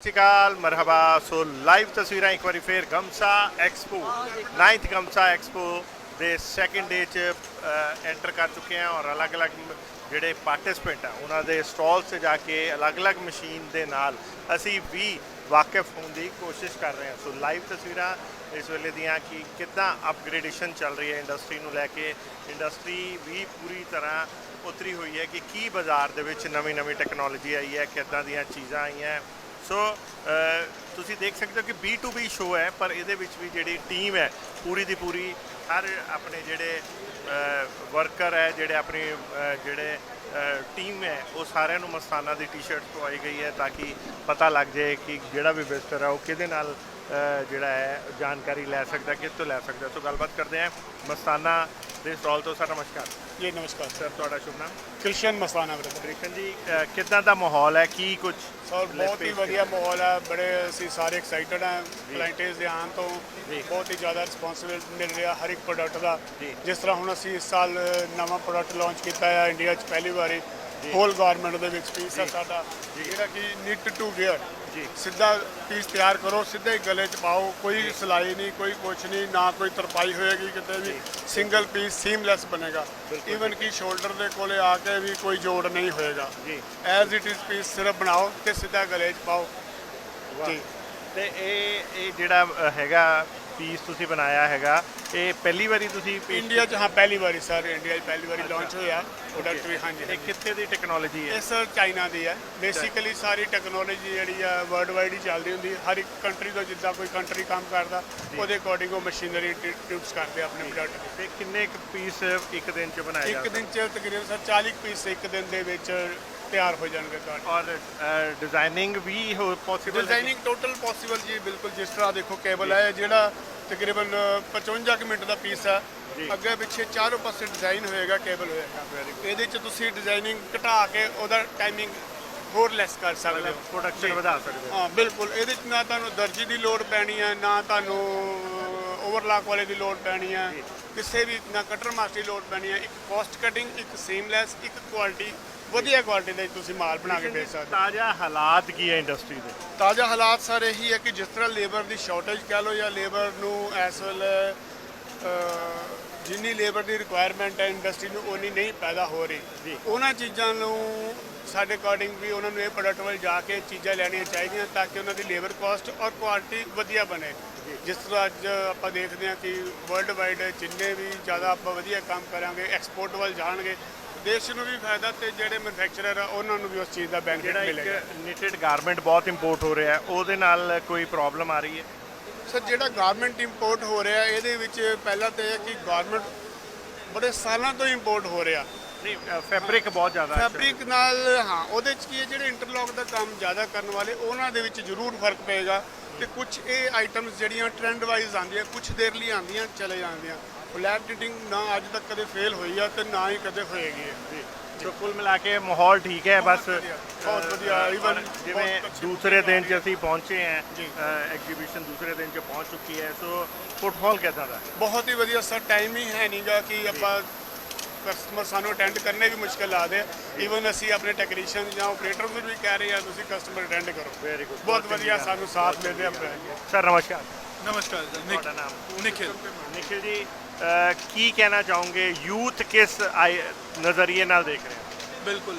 ਸਤਿ ਸ਼੍ਰੀ ਅਕਾਲ ਮਰਹਬਾ। So live ਤਸਵੀਰਾਂ ਇੱਕ ਵਾਰੀ ਫੇਰ Gamsa expo 9th Gamsa expo ਦੇ ਸੈਕੰਡ ਡੇ ਚ ਐਂਟਰ ਕਰ ਚੁੱਕੇ ਹਾਂ ਔਰ ਅਲੱਗ-ਅਲੱਗ ਜਿਹੜੇ ਪਾਰਟਿਸਪੈਂਟ ਆ, ਉਹਨਾਂ ਦੇ ਸਟਾਲ 'ਤੇ ਜਾ ਕੇ ਅਲੱਗ-ਅਲੱਗ ਮਸ਼ੀਨ ਦੇ ਨਾਲ ਅਸੀਂ ਵੀ ਵਾਕਿਫ ਹੋਣ ਦੀ ਕੋਸ਼ਿਸ਼ ਕਰ ਰਹੇ ਹਾਂ। ਸੋ ਲਾਈਵ ਤਸਵੀਰਾਂ ਇਸ ਵੇਲੇ ਦੀਆਂ ਕਿ ਕਿੱਦਾਂ ਅਪਗ੍ਰੇਡੇਸ਼ਨ ਚੱਲ ਰਹੀ ਹੈ ਇੰਡਸਟਰੀ ਨੂੰ ਲੈ ਕੇ। ਇੰਡਸਟਰੀ ਵੀ ਪੂਰੀ ਤਰ੍ਹਾਂ ਉਤਰੀ ਹੋਈ ਹੈ ਕਿ ਕੀ ਬਾਜ਼ਾਰ ਦੇ ਵਿੱਚ ਨਵੀਂ-ਨਵੀਂ ਟੈਕਨੋਲੋਜੀ ਆਈ ਹੈ, ਕਿੱਦਾਂ ਦੀਆਂ ਚੀਜ਼ਾਂ ਆਈਆਂ ਸੋ ਤੁਸੀਂ ਦੇਖ ਸਕਦੇ ਹੋ ਕਿ B2B ਸ਼ੋਅ ਹੈ, ਪਰ ਇਹਦੇ ਵਿੱਚ ਵੀ ਜਿਹੜੀ ਟੀਮ ਹੈ, ਪੂਰੀ ਦੀ ਪੂਰੀ ਹਰ ਆਪਣੇ ਜਿਹੜੇ ਵਰਕਰ ਹੈ, ਜਿਹੜੇ ਆਪਣੀ ਜਿਹੜੇ ਟੀਮ ਹੈ, ਉਹ ਸਾਰਿਆਂ ਨੂੰ ਮਸਤਾਨਾ ਦੀ ਟੀ-ਸ਼ਰਟ ਪਵਾਈ ਗਈ ਹੈ ਤਾਂ ਕਿ ਪਤਾ ਲੱਗ ਜਾਏ ਕਿ ਜਿਹੜਾ ਵੀ ਵਿਜ਼ਟਰ ਹੈ ਉਹ ਕਿਹਦੇ ਨਾਲ ਜਿਹੜਾ ਹੈ, ਜਾਣਕਾਰੀ ਲੈ ਸਕਦਾ ਕਿਸ ਤੋਂ ਲੈ ਸਕਦਾ। ਸੋ ਗੱਲਬਾਤ ਕਰਦੇ ਹਾਂ ਮਸਤਾਨਾ ਦੇ ਸਟਾਲ ਤੋਂ ਸਰ ਨਮਸਕਾਰ। ਜੀ ਨਮਸਕਾਰ। ਸਰ ਤੁਹਾਡਾ ਸ਼ੁਭ ਨਾਮ? ਕ੍ਰਿਸ਼ਨ ਮਸਤਾਨਾ ਬ੍ਰਦਰ। ਕ੍ਰਿਸ਼ਨ ਜੀ ਅ, ਕਿੱਦਾਂ ਦਾ ਮਾਹੌਲ ਹੈ? ਕੀ ਕੁਝ ਸਰ ਬਹੁਤ ਹੀ ਵਧੀਆ ਮਾਹੌਲ ਹੈ। ਬੜੇ ਅਸੀਂ ਸਾਰੇ ਐਕਸਾਈਟਡ ਹਾਂ। ਕਲਾਇੰਟਸ ਦੇ ਆਉਣ ਤੋਂ ਜੀ। ਬਹੁਤ ਹੀ ਜ਼ਿਆਦਾ ਰਿਸਪੌਂਸਿਬਿਲ ਮਿਲ ਰਿਹਾ ਹਰ ਇੱਕ ਪ੍ਰੋਡਕਟ ਦਾ। ਜੀ। ਜਿਸ ਤਰ੍ਹਾਂ ਹੁਣ ਅਸੀਂ ਇਸ ਸਾਲ ਨਵਾਂ ਪ੍ਰੋਡਕਟ ਲਾਂਚ ਕੀਤਾ ਹੈ ਇੰਡੀਆ 'ਚ ਪਹਿਲੀ ਵਾਰੀ। ਹੋਲ ਗਾਰਮੈਂਟ ਦੇ ਵਿੱਚ ਪੀਸ ਹੈ ਸਾਡਾ ਜਿਹੜਾ ਕਿ ਨਿਟ ਟੂ ਵੇਅਰ। ਸਿੱਧਾ ਪੀਸ ਤਿਆਰ ਕਰੋ ਸਿੱਧਾ ਹੀ ਗਲੇ 'ਚ ਪਾਓ। ਕੋਈ ਸਿਲਾਈ ਨਹੀਂ ਕੋਈ ਕੁਛ ਨਹੀਂ ਨਾ ਕੋਈ ਤਰਪਾਈ ਹੋਏਗੀ ਕਿਤੇ ਵੀ। ਸਿੰਗਲ ਪੀਸ ਸੀਮਲੈਸ ਬਣੇਗਾ। ਈਵਨ ਕਿ ਸ਼ੋਲਡਰ ਦੇ ਕੋਲੇ ਆ ਕੇ ਵੀ ਕੋਈ ਜੋੜ ਨਹੀਂ ਹੋਏਗਾ। ਜੀ। ਐਜ਼ ਇਟ ਇਜ਼ ਪੀਸ ਸਿਰਫ ਬਣਾਓ ਤੇ ਸਿੱਧਾ ਗਲੇ 'ਚ ਪਾਓ। ਜੀ। ਤੇ ਇਹ ਇਹ ਜਿਹੜਾ ਹੈਗਾ ਪੀਸ ਤੁਸੀਂ ਬਣਾਇਆ ਹੈਗਾ। ਇਹ ਪਹਿਲੀ ਵਾਰੀ ਤੁਸੀਂ ਪੇਸ਼ ਇੰਡੀਆ 'ਚ ਹਾਂ ਪਹਿਲੀ ਵਾਰੀ ਸਰ ਇੰਡੀਆ 'ਚ ਪਹਿਲੀ ਵਾਰੀ ਲਾਂਚ ਹੋਇਆ। ਪ੍ਰੋਡਕਟ ਵੀ ਹਾਂਜੀ ਇਹ। ਕਿੱਥੇ ਦੀ ਟੈਕਨੋਲੋਜੀ ਹੈ? ਇਹ ਸਰ ਚਾਈਨਾ ਦੀ ਹੈ। ਬੇਸਿਕਲੀ ਸਾਰੀ ਟੈਕਨੋਲੋਜੀ ਜਿਹੜੀ ਆ ਵਰਲਡ ਵਾਈਡ ਹੀ ਚੱਲਦੀ ਹੁੰਦੀ ਹੈ। ਹਰ ਇੱਕ ਕੰਟਰੀ ਤੋਂ ਜਿੱਦਾਂ ਕੋਈ ਕੰਟਰੀ ਕੰਮ ਕਰਦਾ ਉਹਦੇ ਅਕੋਰਡਿੰਗ ਉਹ ਮਸ਼ੀਨਰੀ ਟਿਊਬਸ ਕਰਦੇ ਆ ਆਪਣੇ ਪ੍ਰੋਡਕਟ ਤੇ ਕਿੰਨੇ ਕੁ ਪੀਸ ਇੱਕ ਦਿਨ ਚ ਬਣਾਏ ਇੱਕ ਦਿਨ 'ਚ ਤਕਰੀਬਨ ਸਰ 40 ਪੀਸ ਇੱਕ ਦਿਨ ਦੇ ਵਿੱਚ ਤਿਆਰ ਹੋ ਜਾਣਗੇ ਤੁਹਾਡੇ। ਔਰ ਡਿਜ਼ਾਈਨਿੰਗ ਵੀ ਹੋ ਪੋਸੀਬਲ ਡਿਜ਼ਾਈਨਿੰਗ ਟੋਟਲ ਪੋਸੀਬਲ ਜੀ ਬਿਲਕੁਲ ਜਿਸ ਤਰ੍ਹਾਂ ਦੇਖੋ ਕੇਬਲ ਹੈ ਜਿਹੜਾ ਤਕਰੀਬਨ 55 ਕੁ ਮਿੰਟ ਦਾ ਪੀਸ ਹੈ। ਅੱਗੇ ਪਿੱਛੇ ਚਾਰੋਂ ਪਾਸੇ ਡਿਜ਼ਾਈਨ ਹੋਏਗਾ ਕੇਬਲ ਹੋਏਗਾ। ਇਹਦੇ ਚ ਤੁਸੀਂ ਡਿਜ਼ਾਈਨਿੰਗ ਘਟਾ ਕੇ ਉਹਦਾ ਟਾਈਮਿੰਗ ਹੋਰ ਲੈਸ ਕਰ ਸਕਦੇ ਹੋ। ਪ੍ਰੋਡਕਸ਼ਨ। ਵਧਾ ਸਕਦੇ ਹੋ। ਹਾਂ ਬਿਲਕੁਲ। ਇਹਦੇ ਚ ਨਾ ਤੁਹਾਨੂੰ ਦਰਜੀ ਦੀ ਲੋਡ ਪੈਣੀ ਹੈ ਨਾ ਤੁਹਾਨੂੰ ਓਵਰਲਾਕ ਵਾਲੇ ਦੀ ਲੋਡ ਪੈਣੀ ਹੈ। ਕਿਸੇ ਵੀ ਨਾ ਕਟਰ ਮਾਸਟਰ ਦੀ ਲੋਡ ਪੈਣੀ ਹੈ। ਇੱਕ ਕਾਸਟ ਕਟਿੰਗ ਇੱਕ ਸੀਮਲੈਸ ਇੱਕ ਕੁਆਲਿਟੀ ਵਧੀਆ ਕੁਆਲਿਟੀ ਦਾ ਤੁਸੀਂ ਮਾਲ ਬਣਾ ਕੇ ਵੇਚ ਸਕਦੇ ਹੋ। ਤਾਜ਼ਾ ਹਾਲਾਤ ਕੀ ਹੈ ਇੰਡਸਟਰੀ ਦੇ? ਤਾਜ਼ਾ ਹਾਲਾਤ ਸਰ ਇਹੀ ਹੈ ਕਿ ਜਿਸ ਤਰ੍ਹਾਂ ਲੇਬਰ ਦੀ ਸ਼ਾਰਟੇਜ ਕਹਿ ਲਓ ਜਾਂ ਲੇਬਰ ਨੂੰ ਇਸ ਵੇਲੇ ਜਿੰਨੀ ਲੇਬਰ ਦੀ ਰਿਕੁਆਇਰਮੈਂਟ ਹੈ ਇੰਡਸਟਰੀ ਨੂੰ ਉਨੀ ਨਹੀਂ ਪੈਦਾ ਹੋ ਜੀ। ਰਹੀ ਉਹਨਾਂ ਚੀਜ਼ਾਂ ਨੂੰ ਸਾਡੇ ਅਕੋਰਡਿੰਗ ਵੀ ਉਹਨਾਂ ਨੂੰ ਇਹ ਪ੍ਰੋਡਕਟ ਵੱਲ ਜਾ ਕੇ ਚੀਜ਼ਾਂ ਲੈਣੀਆਂ ਚਾਹੀਦੀਆਂ ਤਾਂ ਕਿ ਉਹਨਾਂ ਦੀ ਲੇਬਰ ਕਾਸਟ ਔਰ ਕੁਆਲਿਟੀ ਵਧੀਆ ਬਣੇ। ਜਿਸ ਤਰ੍ਹਾਂ ਅੱਜ ਆਪਾਂ ਦੇਖਦੇ ਹਾਂ ਕਿ ਵਰਲਡ ਵਾਈਡ ਜਿੰਨੇ ਵੀ ਜ਼ਿਆਦਾ ਆਪਾਂ ਵਧੀਆ ਕੰਮ ਕਰਾਂਗੇ ਐਕਸਪੋਰਟ ਵੱਲ ਜਾਣਗੇ ਦੇਸ਼ ਨੂੰ ਵੀ ਫਾਇਦਾ ਤੇ ਜਿਹੜੇ ਮੈਨੂਫੈਕਚਰਰ ਆ ਉਹਨਾਂ ਨੂੰ ਵੀ ਉਸ ਚੀਜ਼ ਦਾ ਬੈਨੀਫਿਟ ਜਿਹੜਾ ਮਿਲੇਗਾ। ਇੱਕ ਨਿਟਡ ਗਾਰਮੈਂਟ ਬਹੁਤ ਇੰਪੋਰਟ ਹੋ ਰਿਹਾ ਹੈ ਉਹਦੇ ਨਾਲ ਕੋਈ ਪ੍ਰੋਬਲਮ ਆ ਰਹੀ ਹੈ? ਸਰ ਜਿਹੜਾ ਗਾਰਮੈਂਟ ਇੰਪੋਰਟ ਹੋ ਰਿਹਾ ਇਹਦੇ ਵਿੱਚ ਪਹਿਲਾਂ ਤਾਂ ਇਹ ਹੈ ਕਿ ਗਾਰਮੈਂਟ ਬੜੇ ਸਾਲਾਂ ਤੋਂ ਇੰਪੋਰਟ ਹੋ ਰਿਹਾ। ਨਹੀਂ ਫੈਬਰਿਕ ਬਹੁਤ ਜ਼ਿਆਦਾ ਹੈ। ਫੈਬਰਿਕ ਨਾਲ ਹਾਂ ਉਹਦੇ ਚ ਕੀ ਹੈ ਜਿਹੜੇ ਇੰਟਰਲੌਕ ਦਾ ਕੰਮ ਜ਼ਿਆਦਾ ਕਰਨ ਵਾਲੇ ਉਹਨਾਂ ਦੇ ਵਿੱਚ ਜ਼ਰੂਰ ਫ਼ਰਕ ਪਏਗਾ ਤੇ ਕੁਝ ਇਹ ਆਈਟਮਸ ਜਿਹੜੀਆਂ ਟ੍ਰੈਂਡ ਵਾਈਜ਼ ਆਉਂਦੀਆਂ ਕੁਝ ਦੇਰ ਲਈ ਆਉਂਦੀਆਂ ਚਲੇ ਜਾਂਦੀਆਂ। ਫਲੈਟ ਡਿਟਿੰਗ ਨਾ ਅੱਜ ਤੱਕ ਕਦੇ ਫੇਲ ਹੋਈ ਆ ਤੇ ਨਾ ਹੀ ਕਦੇ ਹੋਏਗੀ ਜੀ ਸੋ ਕੁੱਲ ਮਿਲਾ ਕੇ ਮਾਹੌਲ ਠੀਕ ਹੈ ਬਸ ਬਹੁਤ ਵਧੀਆ, ਔਰ ਜਿਵੇਂ ਦੂਸਰੇ ਦਿਨ 'ਚ ਅਸੀਂ ਪਹੁੰਚੇ ਹਾਂ। ਐਗਜ਼ੀਬਿਸ਼ਨ ਦੂਸਰੇ ਦਿਨ 'ਚ ਪਹੁੰਚ ਚੁੱਕੀ ਹੈ ਸੋ ਫੁੱਟਫਾਲ ਕਿੱਦਾਂ ਦਾ? ਬਹੁਤ ਹੀ ਵਧੀਆ ਸਰ ਟਾਈਮ ਹੀ ਹੈ ਨਹੀਂਗਾ ਕਿ ਆਪਾਂ ਕਸਟਮਰ ਸਾਨੂੰ ਅਟੈਂਡ ਕਰਨੇ ਵੀ ਮੁਸ਼ਕਲ ਆਦੇ ਈਵਨ ਅਸੀਂ ਆਪਣੇ ਟੈਕਨੀਸ਼ੀਅਨ ਜਾਂ ਆਪਰੇਟਰ ਨੂੰ ਵੀ ਕਹਿ ਰਹੇ ਹਾਂ ਤੁਸੀਂ ਕਸਟਮਰ ਅਟੈਂਡ ਕਰੋ। ਵੈਰੀ ਗੁੱਡ ਬਹੁਤ ਵਧੀਆ ਸਾਨੂੰ ਸਾਥ ਮਿਲ ਰਿਹਾ ਆਪਣਾ ਸਰ ਨਮਸਕਾਰ। ਨਮਸਕਾਰ ਜੀ ਨਿਕ- ਤੁਹਾਡਾ ਨਾਮ? ਨਿਖਿਲ। ਨਿਖਿਲ ਜੀ ਕੀ ਕਹਿਣਾ ਚਾਹੋਗੇ? ਯੂਥ ਕਿਸ ਆਈ- ਨਜ਼ਰੀਏ ਨਾਲ ਦੇਖ ਰਹੇ ਬਿਲਕੁਲ।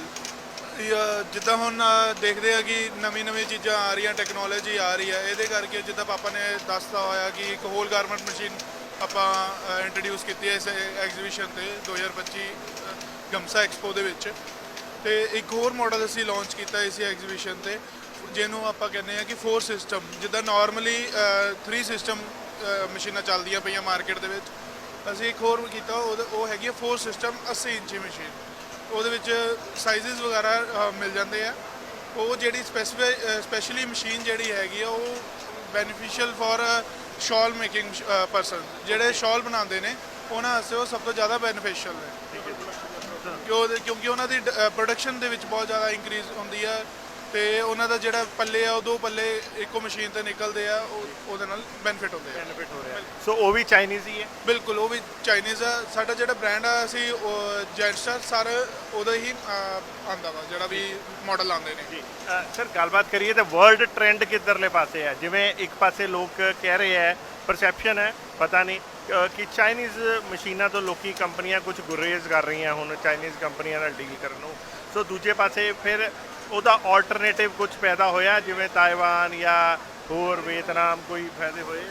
ਜਿੱਦਾਂ ਹੁਣ ਦੇਖਦੇ ਆ ਕਿ ਨਵੀਂ ਨਵੀਂ ਚੀਜ਼ਾਂ ਆ ਰਹੀਆਂ ਟੈਕਨੋਲੋਜੀ ਆ ਰਹੀ ਹੈ ਇਹਦੇ ਕਰਕੇ ਜਿੱਦਾਂ ਪਾਪਾ ਨੇ ਦੱਸਦਾ ਹੋਇਆ ਕਿ ਇੱਕ ਹੋਲ ਗਾਰਮੈਂਟ ਮਸ਼ੀਨ ਆਪਾਂ ਇੰਟਰੋਡਿਊਸ ਕੀਤੀ ਹੈ ਇਸ ਐਗਜ਼ੀਬਿਸ਼ਨ ਤੇ 2025 ਅ, ਗਮਸਾ ਐਕਸਪੋ ਦੇ ਵਿੱਚ। ਤੇ ਇੱਕ ਹੋਰ ਮਾਡਲ ਅਸੀਂ ਲਾਂਚ ਕੀਤਾ ਇਸ ਐਗਜ਼ੀਬਿਸ਼ਨ ਤੇ ਜਿਹਨੂੰ ਆਪਾਂ ਕਹਿੰਦੇ ਆ ਕਿ ਫੋਰ ਸਿਸਟਮ ਜਿੱਦਾਂ ਨਾਰਮਲੀ 3 ਸਿਸਟਮ ਮਸ਼ੀਨਾਂ ਚੱਲਦੀਆਂ ਪਈਆਂ ਮਾਰਕੀਟ ਦੇ ਵਿੱਚ। ਅਸੀਂ ਇੱਕ ਹੋਰ ਕੀਤਾ ਉਹਦੇ- ਉਹ ਹੈਗੀ ਆ ਫੋਰ ਸਿਸਟਮ 80 ਇੰਚੀ ਮਸ਼ੀਨ। ਉਹਦੇ ਵਿੱਚ ਸਾਈਜ਼ਸ ਵਗੈਰਾ ਅ, ਮਿਲ ਜਾਂਦੇ ਆ। ਉਹ ਜਿਹੜੀ ਸਪੈਸੀਫਾਈ ਸਪੈਸ਼ਲੀ ਮਸ਼ੀਨ ਜਿਹੜੀ ਹੈਗੀ ਆ ਉਹ beneficial for shawl making person ਜਿਹੜੇ ਸ਼ਾਲ ਬਣਾਉਂਦੇ ਨੇ ਉਹਨਾਂ ਵਾਸਤੇ ਉਹ ਸਭ ਤੋਂ ਜ਼ਿਆਦਾ ਬੈਨੀਫੀਸ਼ੀਅਲ ਹੈ ਕਿ ਉਹਦੇ- ਕਿਉਂਕਿ ਉਹਨਾਂ ਦੀ ਪ੍ਰੋਡਕਸ਼ਨ ਦੇ ਵਿੱਚ ਬਹੁਤ ਜ਼ਿਆਦਾ ਇਨਕਰੀਜ਼ ਹੁੰਦੀ ਆ ਤੇ ਉਹਨਾਂ ਦਾ ਜਿਹੜਾ ਪੱਲੇ ਆ ਉਹ ਦੋ ਪੱਲੇ ਇੱਕੋ ਮਸ਼ੀਨ ਤੇ ਨਿਕਲਦੇ ਆ ਉਹ- ਉਹਦੇ ਨਾਲ ਬੈਨੀਫਿਟ ਹੁੰਦੇ ਆ। ਬੈਨੀਫਿਟ ਹੋ ਰਿਹਾ ਸੋ ਉਹ ਵੀ ਚਾਈਨੀਜ਼ ਹੀ ਹੈ। ਬਿਲਕੁਲ ਉਹ ਵੀ ਚਾਈਨੀਜ਼ ਆ। ਸਾਡਾ ਜਿਹੜਾ ਬ੍ਰਾਂਡ ਆ ਅਸੀਂ ਜੈਂਟਸਟਰ ਸਾਰੇ ਉਹਦਾ ਹੀ ਆਂਦਾ ਵਾ ਜਿਹੜਾ ਵੀ ਮਾਡਲ ਆਉਂਦੇ ਨੇ। ਜੀ। ਸਰ ਗੱਲਬਾਤ ਕਰੀਏ ਤਾਂ ਵਰਲਡ ਟ੍ਰੈਂਡ ਕਿੱਧਰਲੇ ਪਾਸੇ ਹੈ ਜਿਵੇਂ ਇੱਕ ਪਾਸੇ ਲੋਕ ਕਹਿ ਰਹੇ ਹੈ ਪਰਸੈਪਸ਼ਨ ਹੈ ਪਤਾ ਨਹੀਂ ਕਿ ਚਾਈਨੀਜ਼ ਮਸ਼ੀਨਾਂ ਤੋਂ ਲੋਕੀ ਕੰਪਨੀਆਂ ਕੁਝ ਗੁਰੇਜ਼ ਕਰ ਰਹੀਆਂ ਹੁਣ ਚਾਈਨੀਜ਼ ਕੰਪਨੀਆਂ ਨਾਲ ਡੀਲ ਕਰਨ ਨੂੰ। ਸੋ ਦੂਜੇ ਪਾਸੇ ਫਿਰ ਉਹਦਾ ਆਲਟਰਨੇਟਿਵ ਕੁਝ ਪੈਦਾ ਹੋਇਆ ਜਿਵੇਂ ਤਾਇਵਾਨ ਜਾਂ ਹੋਰ ਵੀਅਤਨਾਮ ਕੋਈ ਫਾਇਦੇ ਹੋਏ?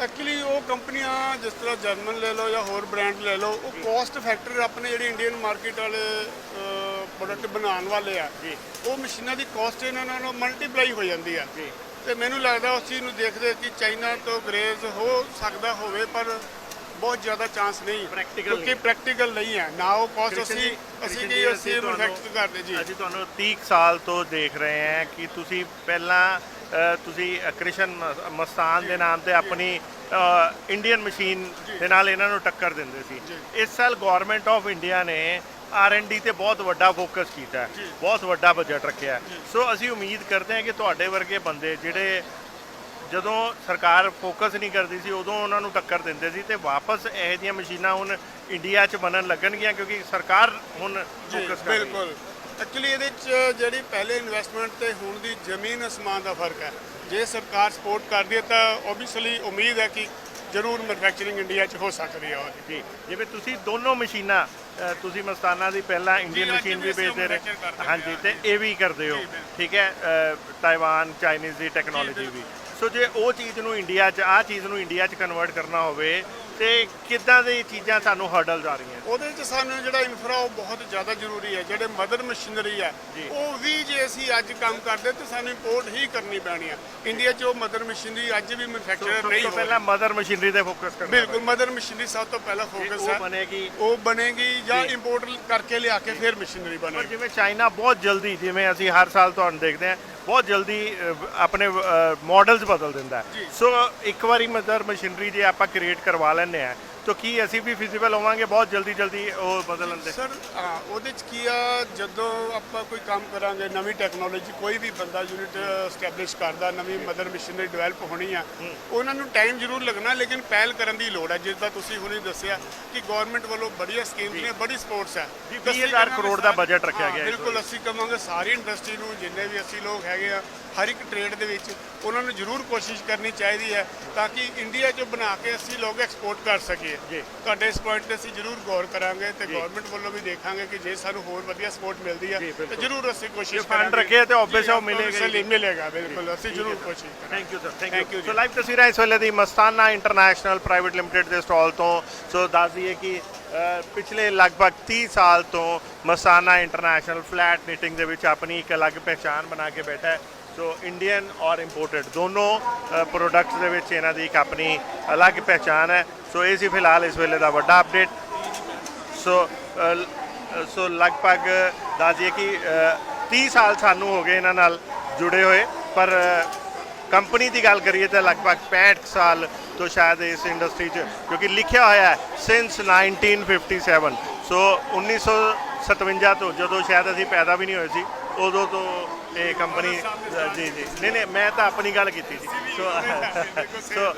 ਐਕਚੁਅਲੀ ਉਹ ਕੰਪਨੀਆਂ ਜਿਸ ਤਰ੍ਹਾਂ ਜਰਮਨ ਲੈ ਲਓ ਜਾਂ ਹੋਰ ਬ੍ਰਾਂਡ ਲੈ ਲਓ ਉਹ ਕੋਸਟ ਫੈਕਟਰ ਆਪਣੇ ਜਿਹੜੇ ਇੰਡੀਅਨ ਮਾਰਕੀਟ ਵਾਲੇ ਪ੍ਰੋਡਕਟ ਬਣਾਉਣ ਵਾਲੇ ਆ। ਜੀ। ਉਹ ਮਸ਼ੀਨਾਂ ਦੀ ਕੋਸਟ ਇਹਨਾਂ ਨਾਲੋਂ ਮਲਟੀਪਲਾਈ ਹੋ ਜਾਂਦੀ ਆ। ਤੇ ਮੈਨੂੰ ਲੱਗਦਾ ਉਸ ਚੀਜ਼ ਨੂੰ ਦੇਖਦੇ ਕਿ ਚਾਈਨਾ ਤੋਂ ਗਰੇਜ਼ ਹੋ ਸਕਦਾ ਹੋਵੇ ਪਰ ਬਹੁਤ ਜ਼ਿਆਦਾ ਚਾਂਸ ਨਹੀਂ। Practical ਕਿਉਂਕਿ। ਪ੍ਰੈਕਟੀਕਲ ਨਹੀਂ ਹੈ ਨਾ ਉਹ ਕੋਸਟ ਅਸੀਂ ਅਸੀਂ ਕੀ ਅਸੀਂ ਮੈਨੂਫੈਕਚਰ ਕਰਦੇ ਜੀ। ਅਸੀਂ ਤੁਹਾਨੂੰ 30 ਕੁ ਸਾਲ ਤੋਂ ਦੇਖ ਰਹੇ ਹਾਂ ਕਿ ਤੁਸੀਂ ਪਹਿਲਾਂ ਤੁਸੀਂ ਕ੍ਰਿਸ਼ਨ ਮਸਤਾਨ ਦੇ ਨਾਮ ਤੇ ਆਪਣੀ ਇੰਡੀਅਨ ਮਸ਼ੀਨ ਦੇ ਨਾਲ ਇਹਨਾਂ ਨੂੰ ਟੱਕਰ ਦਿੰਦੇ ਸੀ। ਇਸ ਸਾਲ ਗਵਰਨਮੈਂਟ ਆਫ ਇੰਡੀਆ ਨੇ ਆਰ&ਡੀ ਤੇ ਬਹੁਤ ਵੱਡਾ ਫੋਕਸ ਕੀਤਾ ਬਹੁਤ ਵੱਡਾ ਬਜਟ ਰੱਖਿਆ। ਸੋ ਅਸੀਂ ਉਮੀਦ ਕਰਦੇ ਹਾਂ ਕਿ ਤੁਹਾਡੇ ਵਰਗੇ ਬੰਦੇ ਜਿਹੜੇ ਜਦੋਂ ਸਰਕਾਰ ਫੋਕਸ ਨਹੀਂ ਕਰਦੀ ਸੀ ਉਦੋਂ ਉਹਨਾਂ ਨੂੰ ਟੱਕਰ ਦਿੰਦੇ ਸੀ ਤੇ ਵਾਪਸ ਇਹੋ ਜਿਹੀਆਂ ਮਸ਼ੀਨਾਂ ਹੁਣ ਇੰਡੀਆ 'ਚ ਬਣਨ ਲੱਗਣਗੀਆਂ ਕਿਉਂਕਿ ਸਰਕਾਰ ਹੁਣ ਫੋਕਸ ਕਰ ਰਹੀ ਹੈ। ਬਿਲਕੁਲ। ਐਕਚੁਅਲੀ ਇਹਦੇ ਚ ਜਿਹੜੀ ਪਹਿਲੇ ਇਨਵੈਸਟਮੈਂਟ ਤੇ ਹੁਣ ਦੀ ਜ਼ਮੀਨ ਅਸਮਾਨ ਦਾ ਫ਼ਰਕ ਹੈ। ਜੇ ਸਰਕਾਰ ਸਪੋਰਟ ਕਰਦੀ ਹੈ ਤਾਂ ਓਬਵੀਅਸਲੀ ਉਮੀਦ ਹੈ ਕਿ ਜ਼ਰੂਰ ਮੈਨੂਫੈਕਚਰਿੰਗ ਇੰਡੀਆ 'ਚ ਹੋ ਸਕਦੀ ਹੈ ਜੀ ਜਿਵੇਂ ਤੁਸੀਂ ਦੋਨੋਂ ਮਸ਼ੀਨਾਂ ਤੁਸੀਂ ਮਸਤਾਨਾ ਦੀ ਪਹਿਲਾਂ ਇੰਡੀਅਨ ਮਸ਼ੀਨ ਵੀ ਵੇਚਦੇ ਰਹੇ। ਹਾਂਜੀ ਤੇ ਇਹ ਵੀ ਕਰਦੇ ਹੋ। ਠੀਕ ਹੈ ਅ, ਤਾਇਵਾਨ ਚਾਈਨੀਜ਼ ਦੀ ਟੈਕਨੋਲੋਜੀ ਵੀ। ਸੋ ਜੇ ਉਹ ਚੀਜ਼ ਨੂੰ ਇੰਡੀਆ 'ਚ ਆਹ ਚੀਜ਼ ਨੂੰ ਇੰਡੀਆ 'ਚ ਕਨਵਰਟ ਕਰਨਾ ਹੋਵੇ ਤੇ ਕਿੱਦਾਂ ਦੀ ਚੀਜ਼ਾਂ ਸਾਨੂੰ ਹਰਡਲਸ ਆ ਰਹੀਆਂ ਉਹਦੇ 'ਚ ਸਾਨੂੰ ਜਿਹੜਾ ਇਨਫਰਾ ਉਹ ਬਹੁਤ ਜ਼ਿਆਦਾ ਜ਼ਰੂਰੀ ਹੈ ਜਿਹੜੇ ਮਦਰ ਮਸ਼ੀਨਰੀ ਹੈ ਜੀ। ਉਹ ਵੀ ਜੇ ਅਸੀਂ ਅੱਜ ਕੰਮ ਕਰਦੇ ਤਾਂ ਸਾਨੂੰ ਇੰਪੋਰਟ ਹੀ ਕਰਨੀ ਪੈਣੀ ਹੈ। ਇੰਡੀਆ 'ਚ ਉਹ ਮਦਰ ਮਸ਼ੀਨਰੀ ਅੱਜ ਵੀ ਮੈਨੂਫੈਕਚਰ ਨਹੀਂ ਤੋਂ ਹੋ ਪਹਿਲਾਂ ਮਦਰ ਮਸ਼ੀਨਰੀ ਤੇ ਫੋਕਸ ਕਰਨਾ ਬਿਲਕੁਲ ਮਦਰ ਮਸ਼ੀਨਰੀ ਸਭ ਤੋਂ ਪਹਿਲਾਂ ਜੇ ਫੋਕਸ ਉਹ ਹੈ। ਬਣੇਗੀ ਉਹ ਬਣੇਗੀ ਜਾਂ ਜੀ। ਇੰਪੋਰਟ ਕਰਕੇ ਲਿਆ ਕੇ ਫਿਰ ਮਸ਼ੀਨਰੀ ਪਰ ਬਣੇਗੀ ਜਿਵੇਂ ਚਾਈਨਾ ਬਹੁਤ ਜਲਦੀ ਜਿਵੇਂ ਅਸੀਂ ਹਰ ਸਾਲ ਤੁਹਾਨੂੰ ਦੇਖਦੇ ਹਾਂ ਬਹੁਤ ਜਲਦੀ ਆਪਣੇ ਮਾਡਲਸ ਬਦਲ ਦਿੰਦਾ। ਸੋ ਇੱਕ ਵਾਰੀ ਮਦਰ ਮਸ਼ੀਨਰੀ ਜੇ ਆਪਾਂ ਕ੍ਰੀਏਟ ਕਰਵਾ ਲੈਂਦੇ ਆ ਤਾਂ ਕੀ ਅਸੀਂ ਵੀ ਫਿਜ਼ੀਬਲ ਹੋਵਾਂਗੇ ਬਹੁਤ ਜਲਦੀ ਜਲਦੀ ਉਹ ਬਦਲਣ ਦੇ ਸਰ ਹਾਂ, ਉਹਦੇ 'ਚ ਕੀ ਆ ਜਦੋਂ ਆਪਾਂ ਕੋਈ ਕੰਮ ਕਰਾਂਗੇ ਨਵੀਂ ਟੈਕਨੋਲੋਜੀ ਕੋਈ ਵੀ ਬੰਦਾ ਯੂਨਿਟ ਸਟੈਬਲਿਸ਼ ਕਰਦਾ ਨਵੀਂ ਮਦਰ ਮਸ਼ੀਨਰੀ ਡਿਵੈਲਪ ਹੋਣੀ ਆ ਉਹਨਾਂ ਨੂੰ ਟਾਈਮ ਜ਼ਰੂਰ ਲੱਗਣਾ ਲੇਕਿਨ ਪਹਿਲ ਕਰਨ ਦੀ ਲੋੜ ਹੈ ਜਿਸ ਦਾ ਤੁਸੀਂ ਹੁਣੇ ਦੱਸਿਆ ਕਿ ਗਵਰਨਮੈਂਟ ਵੱਲੋਂ ਬੜੀਆਂ ਸਕੀਮਸ ਨੇ ਬੜੀ ਸਪੋਰਟਸ ਹੈ ਜੀ, ਤਾਂ ਅਸੀਂ 20,000 ਕਹਾਂਗੇ ਕਰੋੜ ਦਾ ਸਾਰ- budget ਰੱਖਿਆ ਹਾਂ, ਗਿਆ ਇਸ ਬਿਲਕੁਲ। ਅਸੀਂ ਕਹਾਂਗੇ ਸਾਰੀ ਇੰਡਸਟਰੀ ਨੂੰ ਜਿੰਨੇ ਵੀ ਅਸੀਂ ਲੋਕ ਹੈਗੇ ਆ ਹਰ ਇੱਕ ਟ੍ਰੇਡ ਦੇ ਵਿੱਚ ਉਹਨਾਂ ਨੂੰ ਜ਼ਰੂਰ ਕੋਸ਼ਿਸ਼ ਕਰਨੀ ਚਾਹੀਦੀ ਹੈ ਤਾਂ ਕਿ ਇੰਡੀਆ 'ਚ ਬਣਾ ਕੇ ਅਸੀਂ ਲੋਕ ਐਕਸਪੋਰਟ ਕਰ ਸਕੀਏ ਜੀ। ਤੁਹਾਡੇ ਇਸ ਪੁਆਇੰਟ ਤੇ ਅਸੀਂ ਜ਼ਰੂਰ ਗੌਰ ਕਰਾਂਗੇ ਤੇ। ਗਵਰਨਮੈਂਟ ਵੱਲੋਂ ਵੀ ਦੇਖਾਂਗੇ ਕਿ ਜੇ ਸਾਨੂੰ ਹੋਰ ਵਧੀਆ ਸਪੋਰਟ ਮਿਲਦੀ ਹੈ ਤੇ। ਜ਼ਰੂਰ ਅਸੀਂ ਕੋਸ਼ਿਸ਼ ਕਰਾਂਗੇ ਰੱਖੇ ਤੇ obvious ਜੀ, ਉਹ ਮਿਲੇਗਾ ਹੀ। ਮਿਲੇਗਾ ਬਿਲਕੁਲ ਅਸੀਂ ਜ਼ਰੂਰ ਹੈ। ਕੋਸ਼ਿਸ਼ ਕਰਾਂਗੇ thank you sir thank you so. Live ਤਸਵੀਰਾਂ ਇਸ ਵੇਲੇ ਦੀ ਮਸਤਾਨਾ ਇੰਟਰਨੈਸ਼ਨਲ ਪ੍ਰਾਈਵੇਟ ਲਿਮਟਿਡ ਦੇ ਸਟਾਲ ਤੋਂ ਸੋ ਦੱਸ ਦਈਏ ਕਿ ਪਿਛਲੇ ਲਗਭਗ 30 ਸਾਲ ਤੋਂ ਮਸਤਾਨਾ ਇੰਟਰਨੈਸ਼ਨਲ ਫਲੈਟ ਨੀਟਿੰਗ ਦੇ ਵਿੱਚ ਆਪਣੀ ਇੱਕ ਅਲੱਗ ਪਹਿਚਾਨ ਬਣਾ ਕੇ ਬੈਠਾ ਹੈ ਸੋ ਇੰਡੀਅਨ ਔਰ ਇੰਪੋਰਟਡ ਦੋਨੋਂ ਪ੍ਰੋਡਕਟਸ ਦੇ ਵਿੱਚ ਇਹਨਾਂ ਦੀ ਇੱਕ ਆਪਣੀ ਅਲੱਗ ਪਹਿਚਾਨ ਹੈ। ਸੋ ਇਹ ਸੀ ਫਿਲਹਾਲ ਇਸ ਵੇਲੇ ਦਾ ਵੱਡਾ ਅਪਡੇਟ ਸੋ ਸੋ ਲਗਭਗ ਦੱਸ ਦਈਏ ਕਿ ਅ, 30 ਸਾਲ ਸਾਨੂੰ ਹੋ ਗਏ ਇਹਨਾਂ ਨਾਲ ਜੁੜੇ ਹੋਏ। ਪਰ ਕੰਪਨੀ ਦੀ ਗੱਲ ਕਰੀਏ ਤਾਂ ਲਗਭਗ 65 ਸਾਲ ਤੋਂ ਸ਼ਾਇਦ ਇਸ ਇੰਡਸਟਰੀ 'ਚ ਕਿਉਂਕਿ ਲਿਖਿਆ ਹੋਇਆ ਹੈ ਸਿੰਸ 1957 ਸੋ 1957 ਤੋਂ ਜਦੋਂ ਸ਼ਾਇਦ ਅਸੀਂ ਪੈਦਾ ਵੀ ਨਹੀਂ ਹੋਏ ਸੀ ਉਦੋਂ ਤੋਂ ਇਹ ਕੰਪਨੀ ਜੀ ਜੀ। ਨਹੀਂ ਨਹੀਂ ਮੈਂ ਤਾਂ ਆਪਣੀ ਗੱਲ ਕੀਤੀ ਸੀ। ਸੋ ਸੋ